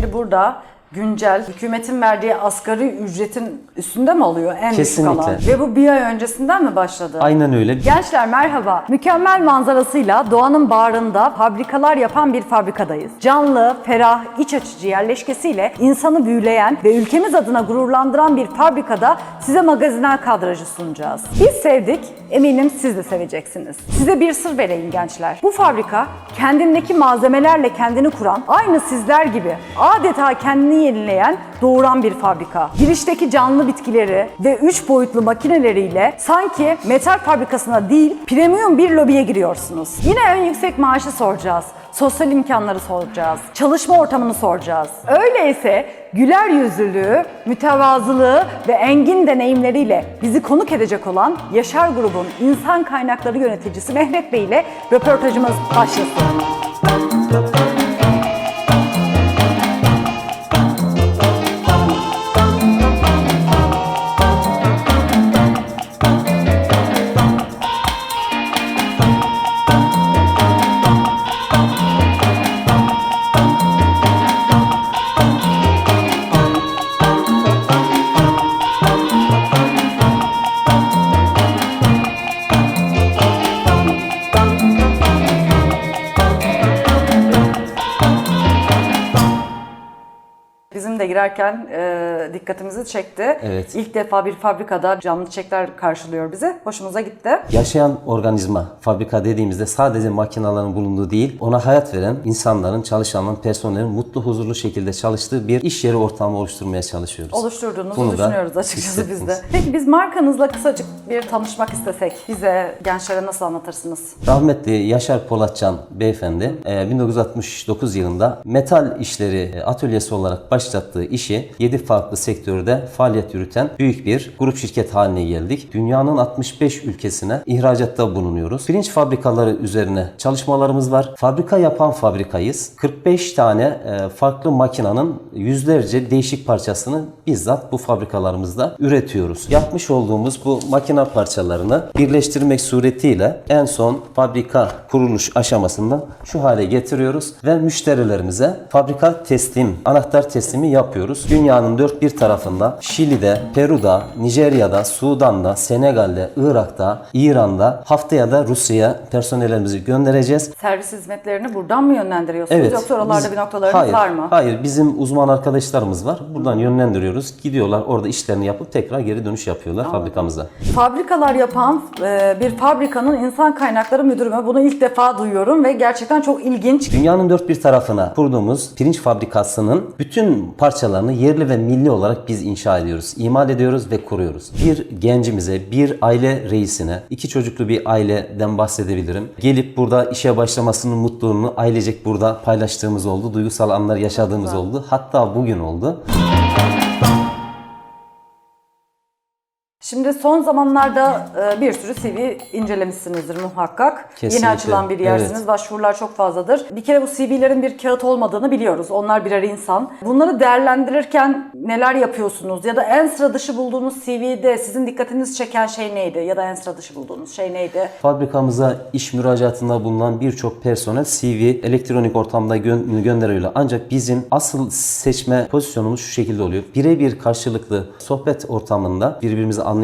şimdi burada güncel hükümetin verdiği asgari ücretin üstünde mi oluyor en düşük Kesinlikle. alan? Ve bu bir ay öncesinden mi başladı? Aynen öyle. Gençler merhaba. Mükemmel manzarasıyla doğanın bağrında fabrikalar yapan bir fabrikadayız. Canlı, ferah, iç açıcı yerleşkesiyle insanı büyüleyen ve ülkemiz adına gururlandıran bir fabrikada size magazinel kadrajı sunacağız. Biz sevdik, eminim siz de seveceksiniz. Size bir sır vereyim gençler. Bu fabrika kendindeki malzemelerle kendini kuran, aynı sizler gibi adeta kendini yenileyen, doğuran bir fabrika. Girişteki canlı bitkileri ve 3 boyutlu makineleriyle sanki metal fabrikasına değil, premium bir lobiye giriyorsunuz. Yine en yüksek maaşı soracağız. Sosyal imkanları soracağız. Çalışma ortamını soracağız. Öyleyse güler yüzlülüğü, mütevazılığı ve engin deneyimleriyle bizi konuk edecek olan Yaşar Grubun insan kaynakları yöneticisi Mehmet Bey ile röportajımız başlasın. Girerken e, dikkatimizi çekti. Evet. İlk defa bir fabrikada canlı çiçekler karşılıyor bizi. Hoşumuza gitti. Yaşayan organizma fabrika dediğimizde sadece makinelerin bulunduğu değil, ona hayat veren insanların, çalışanların, personelin mutlu, huzurlu şekilde çalıştığı bir iş yeri ortamı oluşturmaya çalışıyoruz. oluşturduğunuzu Bunu düşünüyoruz açıkçası biz de. Peki biz markanızla kısacık bir tanışmak istesek bize gençlere nasıl anlatırsınız? Rahmetli Yaşar Polatcan beyefendi e, 1969 yılında metal işleri e, atölyesi olarak başlattığı işi 7 farklı sektörde faaliyet yürüten büyük bir grup şirket haline geldik. Dünyanın 65 ülkesine ihracatta bulunuyoruz. Pirinç fabrikaları üzerine çalışmalarımız var. Fabrika yapan fabrikayız. 45 tane e, farklı makinanın yüzlerce değişik parçasını bizzat bu fabrikalarımızda üretiyoruz. Yapmış olduğumuz bu makina parçalarını birleştirmek suretiyle en son fabrika kuruluş aşamasından şu hale getiriyoruz ve müşterilerimize fabrika teslim, anahtar teslimi yapıyoruz. Dünyanın dört bir tarafında Şili'de, Peru'da, Nijerya'da, Sudan'da, Senegal'de, Irak'ta, İran'da haftaya da Rusya'ya personellerimizi göndereceğiz. Servis hizmetlerini buradan mı yönlendiriyorsunuz Evet. yoksa oralarda Biz- bir noktalarınız hayır, var mı? Hayır. Bizim uzman arkadaşlarımız var. Buradan yönlendiriyoruz. Gidiyorlar orada işlerini yapıp tekrar geri dönüş yapıyorlar fabrikamıza. Fabrikalar yapan e, bir fabrikanın insan kaynakları müdürü mü? Bunu ilk defa duyuyorum ve gerçekten çok ilginç. Dünyanın dört bir tarafına kurduğumuz pirinç fabrikasının bütün parçalarını yerli ve milli olarak biz inşa ediyoruz. imal ediyoruz ve kuruyoruz. Bir gencimize, bir aile reisine, iki çocuklu bir aileden bahsedebilirim. Gelip burada işe başlamasının mutluluğunu ailecek burada paylaştığımız oldu. Duygusal anlar yaşadığımız oldu. Hatta bugün oldu. Şimdi son zamanlarda e, bir sürü CV incelemişsinizdir muhakkak. Kesinlikle, Yeni açılan bir yersiniz. evet. Başvurular çok fazladır. Bir kere bu CV'lerin bir kağıt olmadığını biliyoruz. Onlar birer insan. Bunları değerlendirirken neler yapıyorsunuz? Ya da en sıra dışı bulduğunuz CV'de sizin dikkatinizi çeken şey neydi? Ya da en sıra dışı bulduğunuz şey neydi? Fabrikamıza iş müracaatında bulunan birçok personel CV elektronik ortamda gö- gönderiyorlar. Ancak bizim asıl seçme pozisyonumuz şu şekilde oluyor. Birebir karşılıklı sohbet ortamında birbirimizi anlayabiliyoruz.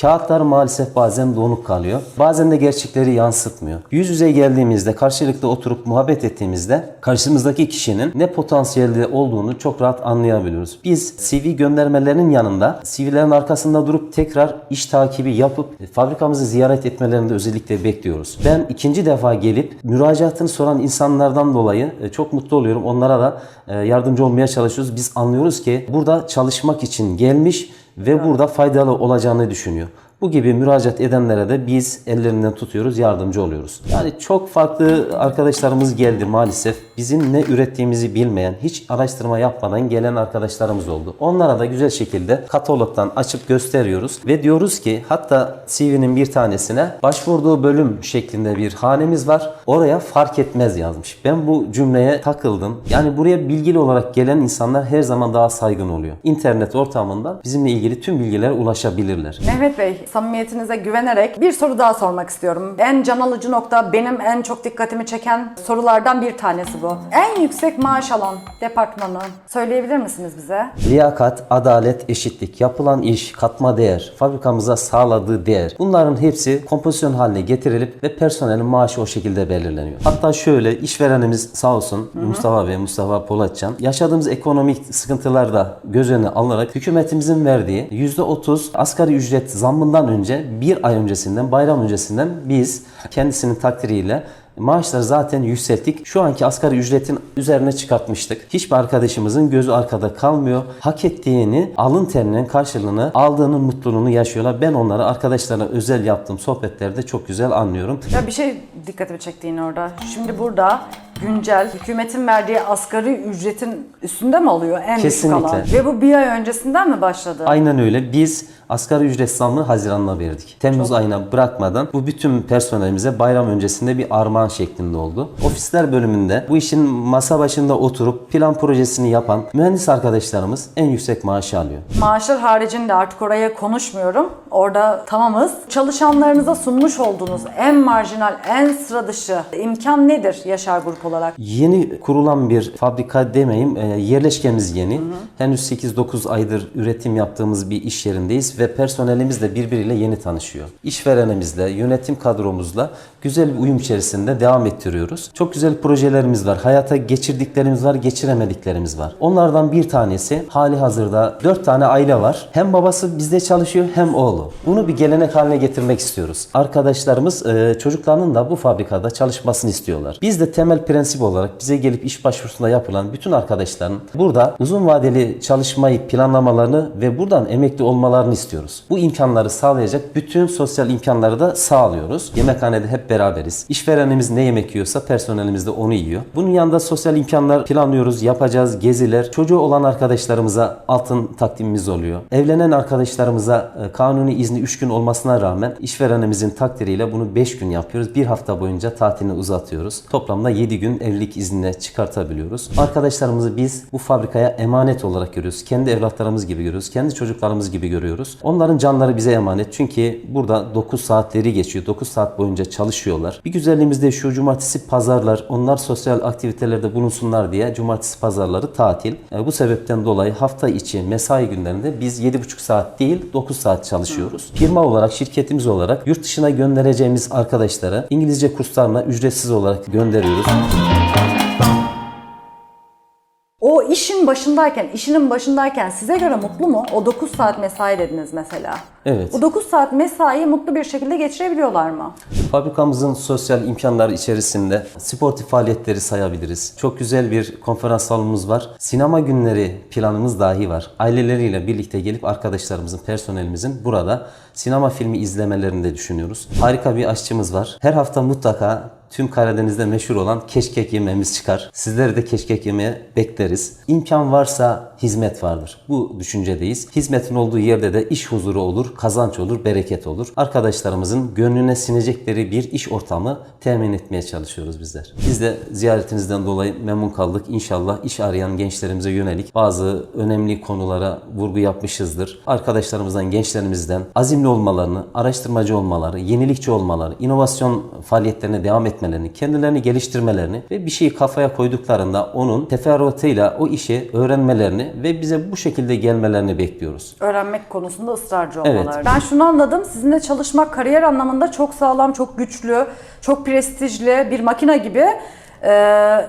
Kağıtlar maalesef bazen donuk kalıyor. Bazen de gerçekleri yansıtmıyor. Yüz yüze geldiğimizde, karşılıklı oturup muhabbet ettiğimizde karşımızdaki kişinin ne potansiyelde olduğunu çok rahat anlayabiliyoruz. Biz CV göndermelerinin yanında CV'lerin arkasında durup tekrar iş takibi yapıp fabrikamızı ziyaret etmelerini de özellikle bekliyoruz. Ben ikinci defa gelip müracaatını soran insanlardan dolayı e, çok mutlu oluyorum. Onlara da e, yardımcı olmaya çalışıyoruz. Biz anlıyoruz ki burada çalışmak için gelmiş ve burada faydalı olacağını düşünüyor. Bu gibi müracaat edenlere de biz ellerinden tutuyoruz, yardımcı oluyoruz. Yani çok farklı arkadaşlarımız geldi maalesef. Bizim ne ürettiğimizi bilmeyen, hiç araştırma yapmadan gelen arkadaşlarımız oldu. Onlara da güzel şekilde katalogdan açıp gösteriyoruz ve diyoruz ki hatta CV'nin bir tanesine başvurduğu bölüm şeklinde bir hanemiz var. Oraya fark etmez yazmış. Ben bu cümleye takıldım. Yani buraya bilgili olarak gelen insanlar her zaman daha saygın oluyor. İnternet ortamından bizimle ilgili tüm bilgilere ulaşabilirler. Mehmet Bey, samimiyetinize güvenerek bir soru daha sormak istiyorum. En can alıcı nokta benim en çok dikkatimi çeken sorulardan bir tanesi bu. En yüksek maaş alan departmanı söyleyebilir misiniz bize? Liyakat, adalet, eşitlik, yapılan iş, katma değer, fabrikamıza sağladığı değer. Bunların hepsi kompozisyon haline getirilip ve personelin maaşı o şekilde belirleniyor. Hatta şöyle işverenimiz sağ olsun Mustafa Bey, Mustafa Polatcan yaşadığımız ekonomik sıkıntılar da göz önüne alınarak hükümetimizin verdiği %30 asgari ücret zammından önce bir ay öncesinden bayram öncesinden biz kendisinin takdiriyle Maaşları zaten yükselttik. Şu anki asgari ücretin üzerine çıkartmıştık. Hiçbir arkadaşımızın gözü arkada kalmıyor. Hak ettiğini, alın terinin karşılığını, aldığının mutluluğunu yaşıyorlar. Ben onları arkadaşlarına özel yaptığım sohbetlerde çok güzel anlıyorum. Ya bir şey dikkatimi çekti yine orada. Şimdi burada güncel hükümetin verdiği asgari ücretin üstünde mi oluyor en düşük Kesinlikle. alan? Ve bu bir ay öncesinden mi başladı? Aynen öyle. Biz asgari ücret zammını Haziran'da verdik. Temmuz ayına bırakmadan bu bütün personelimize bayram öncesinde bir armağan şeklinde oldu. Ofisler bölümünde bu işin masa başında oturup plan projesini yapan mühendis arkadaşlarımız en yüksek maaşı alıyor. Maaşlar haricinde artık oraya konuşmuyorum. Orada tamamız. Çalışanlarınıza sunmuş olduğunuz en marjinal, en sıra dışı imkan nedir Yaşar Grup olarak? Yeni kurulan bir fabrika demeyeyim, e, yerleşkemiz yeni. Henüz 8-9 aydır üretim yaptığımız bir iş yerindeyiz ve personelimiz de birbiriyle yeni tanışıyor. İşverenimizle, yönetim kadromuzla güzel bir uyum içerisinde devam ettiriyoruz. Çok güzel projelerimiz var. Hayata geçirdiklerimiz var, geçiremediklerimiz var. Onlardan bir tanesi hali hazırda 4 tane aile var. Hem babası bizde çalışıyor hem oğlu. Bunu bir gelenek haline getirmek istiyoruz. Arkadaşlarımız e, çocuklarının da bu fabrikada çalışmasını istiyorlar. Biz de temel prensip olarak bize gelip iş başvurusunda yapılan bütün arkadaşların burada uzun vadeli çalışmayı planlamalarını ve buradan emekli olmalarını istiyoruz. Bu imkanları sağlayacak bütün sosyal imkanları da sağlıyoruz. Yemekhanede hep beraberiz. İşverenimiz ne yemek yiyorsa personelimiz de onu yiyor. Bunun yanında sosyal imkanlar planlıyoruz, yapacağız, geziler. Çocuğu olan arkadaşlarımıza altın takdimimiz oluyor. Evlenen arkadaşlarımıza e, kanuni izni 3 gün olmasına rağmen işverenimizin takdiriyle bunu 5 gün yapıyoruz. Bir hafta boyunca tatilini uzatıyoruz. Toplamda 7 gün evlilik iznine çıkartabiliyoruz. Arkadaşlarımızı biz bu fabrikaya emanet olarak görüyoruz. Kendi evlatlarımız gibi görüyoruz. Kendi çocuklarımız gibi görüyoruz. Onların canları bize emanet. Çünkü burada 9 saatleri geçiyor. 9 saat boyunca çalışıyorlar. Bir güzelliğimiz de şu cumartesi pazarlar onlar sosyal aktivitelerde bulunsunlar diye cumartesi pazarları tatil. E, bu sebepten dolayı hafta içi mesai günlerinde biz 7,5 saat değil 9 saat çalışıyoruz. Firma olarak şirketimiz olarak yurt dışına göndereceğimiz arkadaşlara İngilizce kurslarına ücretsiz olarak gönderiyoruz. Başındayken, işinin başındayken size göre mutlu mu? O 9 saat mesai dediniz mesela. Evet. O 9 saat mesaiyi mutlu bir şekilde geçirebiliyorlar mı? Fabrikamızın sosyal imkanları içerisinde sportif faaliyetleri sayabiliriz. Çok güzel bir konferans salonumuz var. Sinema günleri planımız dahi var. Aileleriyle birlikte gelip arkadaşlarımızın, personelimizin burada sinema filmi izlemelerini de düşünüyoruz. Harika bir aşçımız var. Her hafta mutlaka tüm Karadeniz'de meşhur olan keşkek yemeğimiz çıkar. Sizleri de keşkek yemeye bekleriz. İmkan varsa hizmet vardır. Bu düşüncedeyiz. Hizmetin olduğu yerde de iş huzuru olur, kazanç olur, bereket olur. Arkadaşlarımızın gönlüne sinecekleri bir iş ortamı temin etmeye çalışıyoruz bizler. Biz de ziyaretinizden dolayı memnun kaldık. İnşallah iş arayan gençlerimize yönelik bazı önemli konulara vurgu yapmışızdır. Arkadaşlarımızdan, gençlerimizden azimli olmalarını, araştırmacı olmaları, yenilikçi olmaları, inovasyon faaliyetlerine devam etmelerini, kendilerini geliştirmelerini ve bir şeyi kafaya koyduklarında onun teferruatıyla o işi öğrenmelerini ve bize bu şekilde gelmelerini bekliyoruz. Öğrenmek konusunda ısrarcı Evet. olmaları. Ben şunu anladım. Sizinle çalışmak kariyer anlamında çok sağlam, çok güçlü, çok prestijli bir makine gibi. Ee,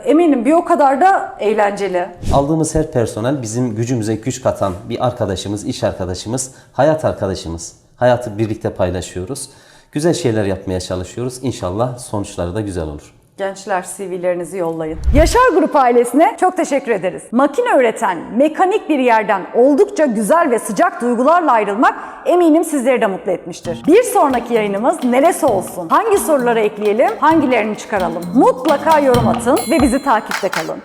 eminim bir o kadar da eğlenceli. Aldığımız her personel bizim gücümüze güç katan bir arkadaşımız, iş arkadaşımız, hayat arkadaşımız. Hayatı birlikte paylaşıyoruz. Güzel şeyler yapmaya çalışıyoruz. İnşallah sonuçları da güzel olur. Gençler CV'lerinizi yollayın. Yaşar Grup ailesine çok teşekkür ederiz. Makine üreten mekanik bir yerden oldukça güzel ve sıcak duygularla ayrılmak eminim sizleri de mutlu etmiştir. Bir sonraki yayınımız neresi olsun? Hangi soruları ekleyelim? Hangilerini çıkaralım? Mutlaka yorum atın ve bizi takipte kalın.